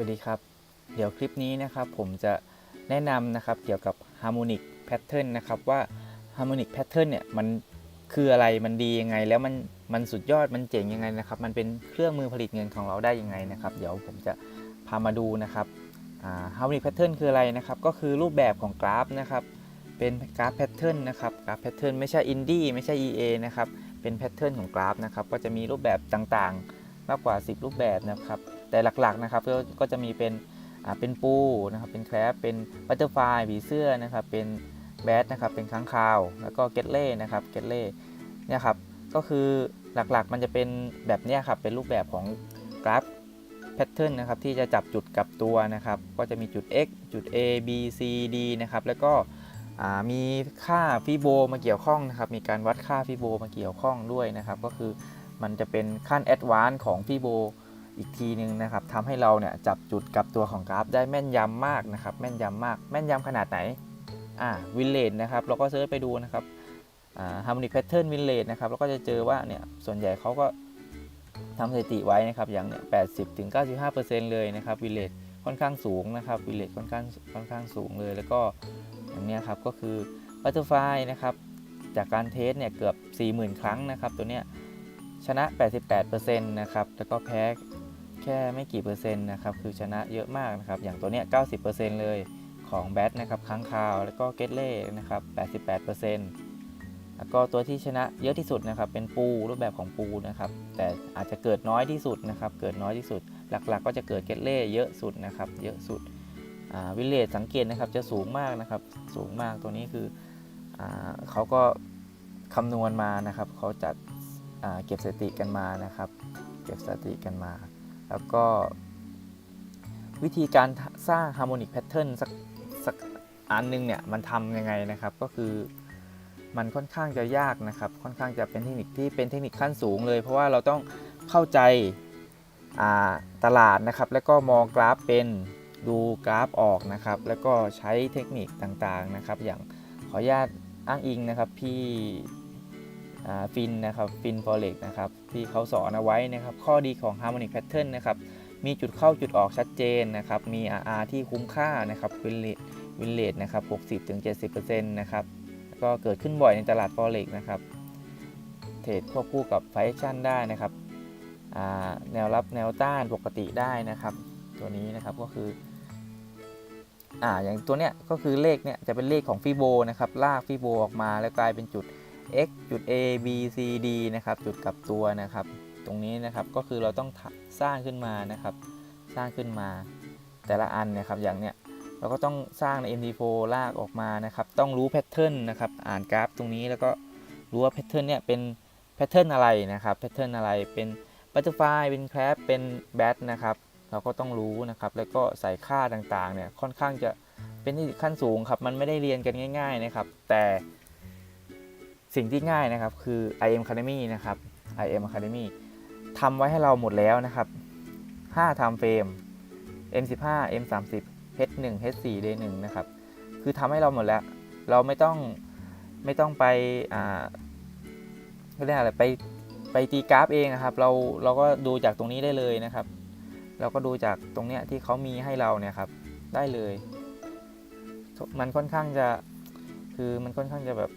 วัสดีครับ เดี๋ยวคลิปนี้นะครับผมจะแนะนำนะครับเกี่ยวกับ Harmonic Pattern นนะครับว่า Harmonic Pattern เนี่ยมันคืออะไรมันดียังไง แล้วมันมันสุดยอดมันเจ๋งยังไงนะครับมันเป็นเครื่องมือผลิตเงินของเราได้ยังไงนะครับ เดี๋ยวผมจะพามาดูนะครับอ่า Harmonic Pattern คืออะไรนะครับ ก็คือรูปแบบของกราฟนะครับเป็นกราฟแพทเทิร์นนะครับกราฟแพทเทิร์นไม่ใช่อินดี้ไม่ใช่ EA นะครับเป็นแพทเทิร์นของกราฟนะครับก็จะมีรูปแบบต่างๆ มากกว่า 10 รูปแบบนะครับ แต่หลักๆนะครับก็จะมีเป็นเป็นปูนะครับเป็นแครปเป็นบัตเตอร์ฟลายผีเสื้อนะครับเป็นแบทนะครับเป็นค้างคาว แล้วก็เกตเล่นะครับเกตเล่เนี่ยครับก็คือหลักๆมันจะเป็นแบบนี้ครับเป็นรูปแบบของกราฟแพทเทิร์นนะครับที่จะจับจุดกับตัวนะครับก็จะมีจุด x จุด a b c d นะครับแล้วก็มีค่าฟิโบมาเกี่ยวข้องนะครับมีการวัดค่าฟิโบมาเกี่ยวข้องด้วยนะครับก็คือมันจะเป็นขั้นแอดวานซ์ของฟิโบ อีกทีหนึ่งนะครับทำให้เราเนี่ยจับจุดกับตัวของกราฟได้แม่นยำมากนะครับ แม่นยำมาก แม่นยำขนาดไหนอ่าวินเลดนะครับเราก็เซิร์ชไปดูนะครับอ่า harmonic pattern วินเลดนะครับเราก็จะเจอว่าเนี่ยส่วนใหญ่เขาก็ทำสถิติไว้นะครับอย่างเนี่ย80ถึง95%เลยนะครับวินเลดค่อนข้างสูงนะครับวินเลดค่อนข้างค่อนข้างสูงเลย แล้วก็อย่างเนี้ยครับก็คือ Butterfly นะครับจากการเทสเนี่ยเกือบ 40,000 ครั้งนะครับตัวเนี้ยชนะ 88%นะครับแล้วก็แพ้ ค่ไม่กี่เปอร์เซ็นต์นะครับคือชนะเยอะมากนะครับอย่างตัวเนี้ย90%เลยของแบทนะครับค้างคาวแล้วก็เกตเล่นะครับ88%แล้วก็ตัวที่ชนะเยอะที่สุดนะครับเป็นปูรูปแบบของปูนะครับแต่อาจจะเกิดน้อยที่สุดนะครับเกิดน้อยที่สุด หลักๆ ก็จะเกิดเกตเล่เยอะสุดนะครับเยอะสุดวิลเลจสังเกตนะครับจะสูงมากนะครับสูงมากตัวนี้คืออเขาก็คำนวณมานะครับเขาจัดเก็บสถิติกันมานะครับ เก็บสถิติกันมา แล้วก็ วิธีการสร้าง harmonic pattern สักสักอันหนึงเนี่ยมันทำยังไงนะครับก็คือมันค่อนข้างจะยากนะครับ ค่อนข้างจะเป็นเทคนิคที่เป็นเทคนิคขั้นสูงเลย เพราะว่าเราต้องเข้าใจาตลาดนะครับ แล้วก็มองกราฟเป็นดูกราฟออกนะครับ แล้วก็ใช้เทคนิคต่างๆนะครับ อย่างขออนุญาตอ้างอิงนะครับพี่ ฟินนะครับฟินฟอเร็กนะครับที่เขาสอนเอาไว้นะครับข้อดีของ harmonic pattern นะครับมีจุดเข้าจุดออกชัดเจนนะครับมี RR ที่คุ้มค่านะครับวินเลทวินเลทนะครับ60-70%นะครับก็เกิดขึ้นบ่อยในตลาด forex นะครับเทรดควบคู่กับไฟชั่นได้นะครับแนวรับแนวต้านปกติได้นะครับ ตัวนี้นะครับก็คืออ่าอย่างตัวเนี้ยก็คือเลขเนี่ยจะเป็นเลขของฟิโบนะครับลากฟิโบออกมาแล้วกลายเป็นจุด x จุด a b c d นะครับ จุดกลับตัวนะครับ ตรงนี้นะครับก็คือเราต้องสร้างขึ้นมานะครับ สร้างขึ้นมาแต่ละอันนะครับอย่างเนี้ยเราก็ต้องสร้างใน MD4 ลากออกมานะครับ ต้องรู้แพทเทิร์นนะครับ อ่านกราฟตรงนี้แล้วก็รู้ว่าแพทเทิร์นเนี่ยเป็นแพทเทิร์นอะไรนะครับ แพทเทิร์นอะไร เป็นบัตเตอร์ฟลายเป็นแครปเป็นแบทนะครับ เราก็ต้องรู้นะครับ แล้วก็ใส่ค่าต่างๆเนี่ยค่อนข้างจะเป็นขั้นสูงครับ มันไม่ได้เรียนกันง่าย ๆนะครับ แต่ สิ่งที่ง่ายนะครับคือ IM Academy นะครับ IM Academy ทำไว้ให้เราหมดแล้วนะครับ 5 time frame M15 M30 H1 H4 D1 นะครับ คือทำให้เราหมดแล้ว เราไม่ต้องไม่ต้องไปอ่าเขาเรียกอะไรไปไปตีกราฟเองนะครับ เราเราก็ดูจากตรงนี้ได้เลยนะครับ เราก็ดูจากตรงเนี้ยที่เขามีให้เราเนี่ยครับได้เลย มันค่อนข้างจะคือมันค่อนข้างจะแบบ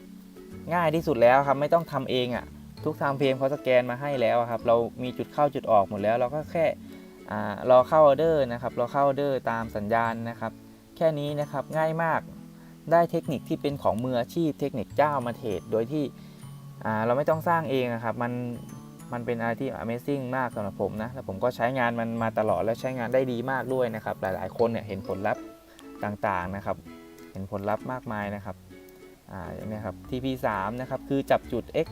ง่ายที่สุดแล้วครับไม่ต้องทำเองอะ่ะทุกทำเพลมเขาสแกนมาให้แล้วครับเรามีจุดเข้าจุดออกหมดแล้ว เราก็แค่รอเข้าออเดอร์นะครับรอเข้าออเดอร์ตามสัญญาณนะครับ แค่นี้นะครับง่ายมากได้เทคนิคที่เป็นของมืออาชีพเทคนิคเจ้ามาเทรดโดยที่เราไม่ต้องสร้างเองนะครับมันมันเป็นอะไรที่ Amazing มากสำหรับผมนะแล้วผมก็ใช้งานมันมาตลอดและใช้งานได้ดีมากด้วยนะครับ หลายๆ คนเนี่ยเห็นผลลัพธ์ต่างๆนะครับ เห็นผลลัพธ์มากมายนะครับ อ่าอย่างนี้ครับ TP3 นะครับคือจับจุด x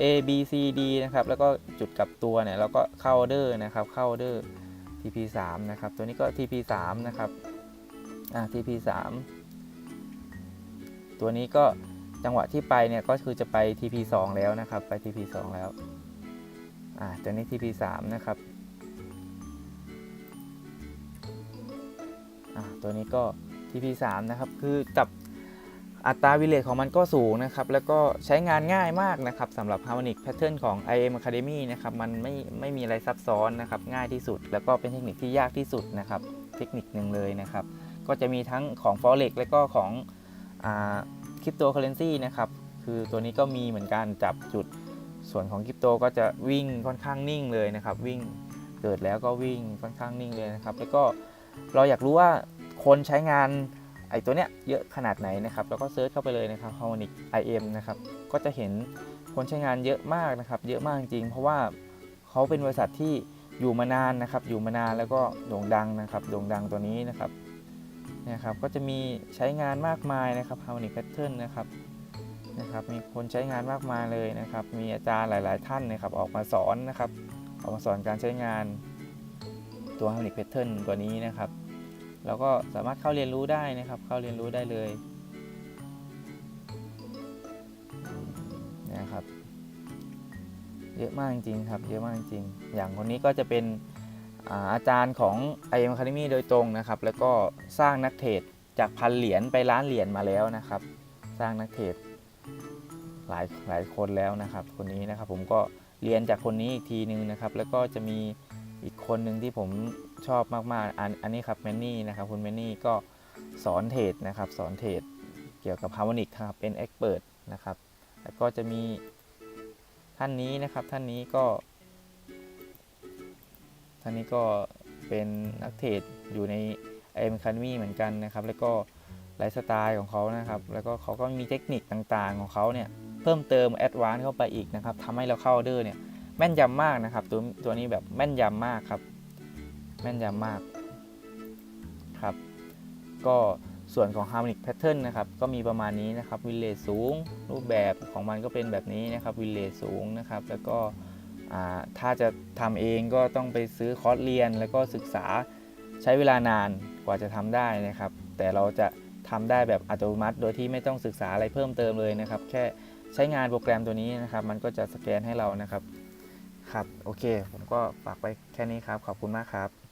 a b c d นะครับแล้วก็จุดกลับตัวเนี่ยเราก็เข้าออเดอร์นะครับเข้าออเดอร์ TP3 นะครับตัวนี้ก็ TP3 นะครับอ่า TP3 ตัวนี้ก็จังหวะที่ไปเนี่ยก็คือจะไป TP2 แล้วนะครับไป TP2 แล้วอ่าตัวนี้ TP3 นะครับอ่าตัวนี้ก็ TP3 นะครับคือจับ อัตราวิเลทของมันก็สูงนะครับ แล้วก็ใช้งานง่ายมากนะครับสำหรับ Harmonic Pattern ของ IM Academy นะครับ มันไม่ไม่มีอะไรซับซ้อนนะครับ ง่ายที่สุด แล้วก็เป็นเทคนิคที่ยากที่สุดนะครับ เทคนิคหนึ่งเลยนะครับ ก็จะมีทั้งของ forex และก็ของคริปโตเคอเรนซีนะครับ คือตัวนี้ก็มีเหมือนกันจับจุด ส่วนของคริปโตก็จะวิ่งค่อนข้างนิ่งเลยนะครับ วิ่งเกิดแล้วก็วิ่งค่อนข้างนิ่งเลยนะครับ แล้วก็เราอยากรู้ว่าคนใช้งาน ไอตัวเนี้ยเยอะขนาดไหนนะครับแล้วก็เซิร์ชเข้าไปเลยนะครับ Harmonic IM นะครับก็จะเห็นคนใช้งานเยอะมากนะครับ เยอะมากจริง เพราะว่าเขาเป็นบริษัทที่อยู่มานานนะครับ อยู่มานานแล้วก็โด่งดังนะครับ โด่งดังตัวนี้นะครับนี่ยครับ ก็จะมีใช้งานมากมายนะครับ Harmonic Pattern นะครับนะครับ มีคนใช้งานมากมายเลยนะครับ มีอาจารย์หลาย ๆ ท่านนะครับ ออกมาสอนนะครับ ออกมาสอนการใช้งานตัว Harmonic Pattern ตัวนี้นะครับ แล้วก็สามารถเข้าเรียนรู้ได้นะครับ เข้าเรียนรู้ได้เลยนี่ยครับ เยอะมากจริงครับ เยอะมากจริง อย่างคนนี้ก็จะเป็นอาอาจารย์ของ IM Academy โดยตรงนะครับ แล้วก็สร้างนักเทรดจากพันเหรียญไปล้านเหรียญมาแล้วนะครับ สร้างนักเทรดหลายหลายคนแล้วนะครับ คนนี้นะครับผมก็เรียนจากคนนี้อีกทีนึงนะครับ แล้วก็จะมีอีกคนหนึ่งที่ผม ชอบมากๆ อันอันนี้ครับแมนนี่นะครับคุณแมนนี่ก็สอนเทรดนะครับสอนเทรดเกี่ยวกับฮาร์โมนิกครับเป็นเอ็กเปิดนะครับแล้วก็จะมีท่านนี้นะครับท่านนี้ก็ ท่านนี้ก็เป็นนักเทรดอยู่ใน i m Academy เหมือนกันนะครับ แล้วก็ไลฟ์สไตล์ของเขานะครับ แล้วก็เขาก็มีเทคนิคต่างๆของเขาเนี่ยเพิ่มเติมแอดวานซ์เข้าไปอีกนะครับทำให้เราเข้าออเดอร์เนี่ยแม่นยำมากนะครับ ตัวตัวนี้แบบแม่นยำมากครับ ม่นยำมากครับ ก็ส่วนของ Harmonic Pattern นะครับก็มีประมาณนี้นะครับวิเลสูง รูปแบบของมันก็เป็นแบบนี้นะครับวิเลสูงนะครับ แล้วก็ถ้าจะทำเองก็ต้องไปซื้อคอร์สเรียน แล้วก็ศึกษาใช้เวลานานกว่าจะทำได้นะครับ แต่เราจะทำได้แบบอัตโนมัติ โดยที่ไม่ต้องศึกษาอะไรเพิ่มเติมเลยนะครับ แค่ใช้งานโปรแกรมตัวนี้นะครับ มันก็จะสแกนให้เรานะครับครับ โอเค ผมก็ฝากไปแค่นี้ครับ ขอบคุณมากครับ